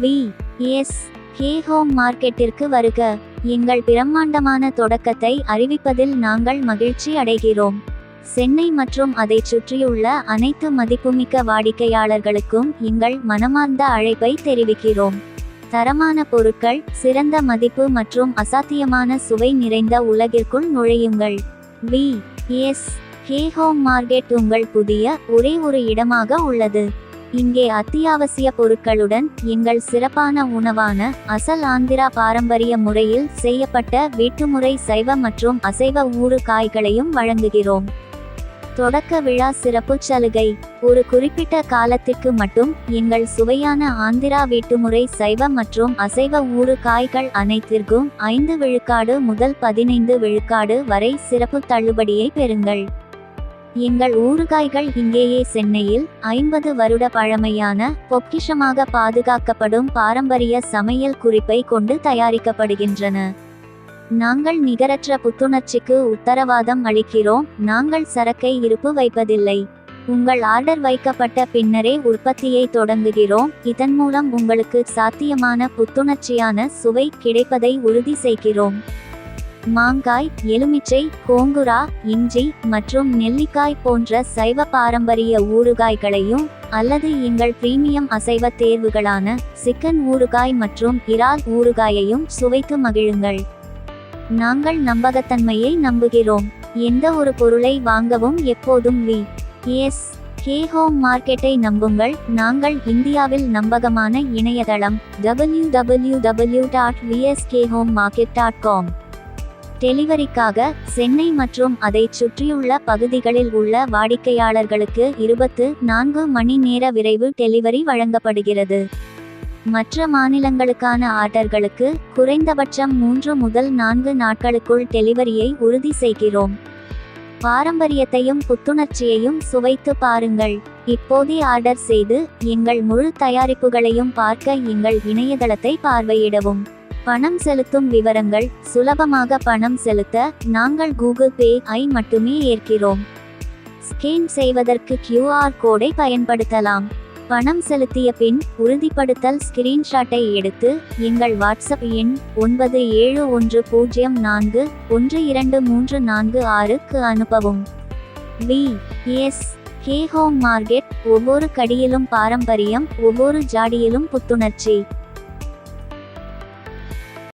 We S hey home மார்க்கெட்டிற்கு வருக. எங்கள் பிரம்மாண்டமான தொடக்கத்தை அறிவிப்பதில் நாங்கள் மகிழ்ச்சி அடைகிறோம். சென்னை மற்றும் அதைச் சுற்றியுள்ள அனைத்து மதிப்புமிக்க வாடிக்கையாளர்களுக்கும் எங்கள் மனமார்ந்த அழைப்பை தெரிவிக்கிறோம். தரமான பொருட்கள் சிறந்த மதிப்பு மற்றும் அசாத்தியமான சுவை நிறைந்த உலகிற்குள் நுழையுங்கள். V S K home market உங்கள் புதிய ஒரே ஒரு இடமாக உள்ளது. இங்கே அத்தியாவசிய பொருட்களுடன் எங்கள் சிறப்பான உணவான அசல் ஆந்திரா பாரம்பரிய முறையில் செய்யப்பட்ட வீட்டுமுறை சைவ மற்றும் அசைவ ஊறு காய்களையும் வழங்குகிறோம். தொடக்க விழா சிறப்பு சலுகை. ஒரு குறிப்பிட்ட காலத்திற்கு மட்டும் எங்கள் சுவையான ஆந்திரா வீட்டுமுறை சைவ மற்றும் அசைவ ஊறு காய்கள் அனைத்திற்கும் ஐந்து விழுக்காடு முதல் பதினைந்து விழுக்காடு வரை சிறப்பு தள்ளுபடியை பெறுங்கள். எங்கள் ஊறுகாய்கள் இங்கேயே சென்னையில் ஐம்பது வருட பழமையான பொக்கிஷமாக பாதுகாக்கப்படும் பாரம்பரிய சமையல் குறிப்பை கொண்டு தயாரிக்கப்படுகின்றன. நாங்கள் நிகரற்ற புத்துணர்ச்சிக்கு உத்தரவாதம் அளிக்கிறோம். நாங்கள் சரக்கை இருப்பு வைப்பதில்லை. உங்கள் ஆர்டர் வைக்கப்பட்ட பின்னரே உற்பத்தியை தொடங்குகிறோம். இதன் மூலம் உங்களுக்கு சாத்தியமான புத்துணர்ச்சியான சுவை கிடைப்பதை உறுதி செய்கிறோம். மாங்காய் எலுமிச்சை கோங்குரா இஞ்சி மற்றும் நெல்லிக்காய் போன்ற சைவ பாரம்பரிய ஊறுகாய்களையும் அல்லது எங்கள் பிரீமியம் அசைவ தேர்வுகளான சிக்கன் ஊறுகாய் மற்றும் இறால் ஊறுகாயையும் சுவைத்து மகிழுங்கள். நாங்கள் நம்பகத்தன்மையை நம்புகிறோம். எந்த ஒரு பொருளை வாங்கவும் எப்போதும் வி. எஸ். கே. ஹோம் மார்க்கெட்டை நம்புங்கள். நாங்கள் இந்தியாவில் நம்பகமான இணையதளம் W W W dot V S K home market dot com டெலிவரிக்காக Chennai மற்றும் அதைச் சுற்றியுள்ள பகுதிகளில் உள்ள வாடிக்கையாளர்களுக்கு இருபத்து நான்கு மணி நேர விரைவு டெலிவரி வழங்கப்படுகிறது. மற்ற மாநிலங்களுக்கான ஆர்டர்களுக்கு குறைந்தபட்சம் மூன்று முதல் நான்கு நாட்களுக்குள் டெலிவரியை உறுதி செய்கிறோம். பாரம்பரியத்தையும் புத்துணர்ச்சியையும் சுவைத்து பாருங்கள். இப்போதே ஆர்டர் செய்து எங்கள் முழு தயாரிப்புகளையும் பார்க்க எங்கள் இணையதளத்தை பார்வையிடவும். பணம் செலுத்தும் விவரங்கள். சுலபமாக பணம் செலுத்த நாங்கள் கூகுள் பே ஐ மட்டுமே ஏற்கிறோம். ஸ்கேன் செய்வதற்கு கியூஆர் கோடை பயன்படுத்தலாம். பணம் செலுத்திய பின் உறுதிப்படுத்தல் ஸ்கிரீன்ஷாட்டை எடுத்து எங்கள் வாட்ஸ்அப் எண் ஒன்பது ஏழு ஒன்று பூஜ்ஜியம் நான்கு ஒன்று இரண்டு மூன்று நான்கு ஆறுக்கு அனுப்பவும். V S K home market ஒவ்வொரு கடியிலும் பாரம்பரியம் ஒவ்வொரு ஜாடியிலும் புத்துணர்ச்சி.